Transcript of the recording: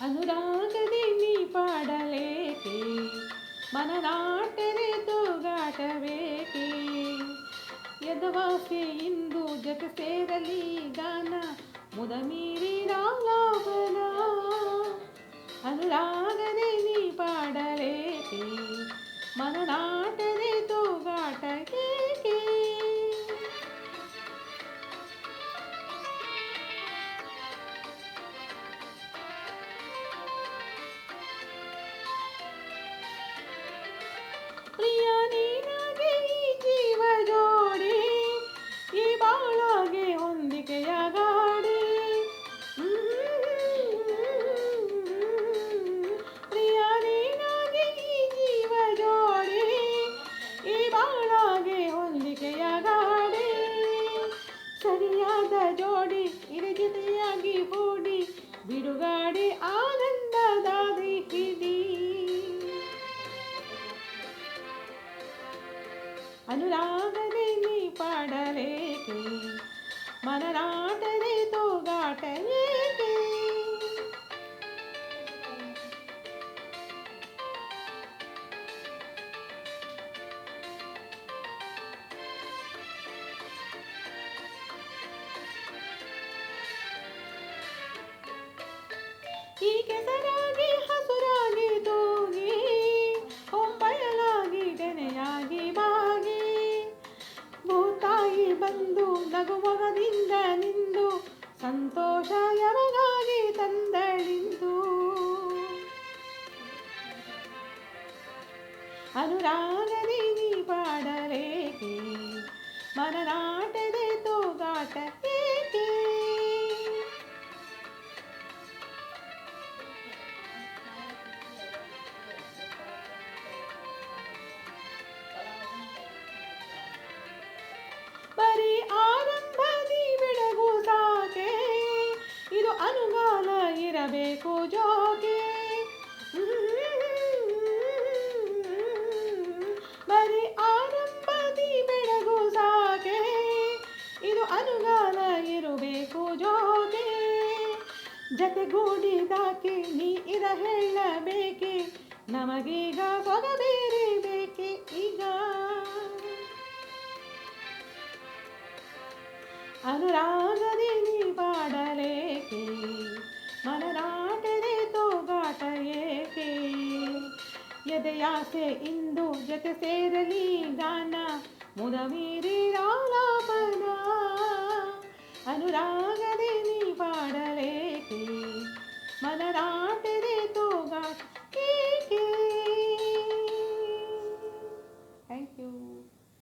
ಅನುರಾಗದಿ ನೀ ಪಾಡಲೇಕೆ? ಮನನಾಟರೆ ತೂಗಾಟಬೇಕೆ? ಯದವಾಸೆ ಇಂದು ಜಗ ಸೇರಲಿ ಗಾನ ಮುದ ಮೀರಿರಾಲಾಪನ ಅನುರಾಗದೆ ಸರಿಯಾದ ಜೋಡಿ ಇರಜಿತೆಯಾಗಿ ಹೂಡಿ ಬಿಡುಗಾಡಿ ಆನಂದದ ಹಿಡಿ ಅನುರಾಗದೆ ನೀ ಪಾಡಲೇಕೆ ಮನರಾಟದೆ ತೋಗಾಟ ಕೆಸರಾಗಿ ಹಸುರಾಗಿ ತೂಗಿ ಹೊಂಬಯಲಾಗಿ ತೆನೆಯಾಗಿ ಬಾಗಿ. ಭೂತಾಯಿ ಬಂದು ನಗುಮೊಗದಿಂದ ನಿಂದು ಸಂತೋಷ ಯಮಗಾಗಿ ತಂದಳಿಂದು. ಅನುರಾಗದಿ ಜತೆಗೂಡಿದಾಕೆ ನೀ ಇರ ಹೇಳಬೇಕೆ? ನಮಗೀಗ ಸೊಗ ಬೇರೆ ಬೇಕೆ ಈಗ? ಅನುರಾಗದೆ ನೀ ಪಾಡಲೇಕೆ? ಮನನಾಟದೆ ತೋಗಾಟ ಏಕೆ? ಎದೆಯಾಸೆ ಇಂದು ಜೊತೆ ಸೇರಲಿ ಗಾನ ಮುದವೀರಿ ಮೀರಿರಾಲಾಪನ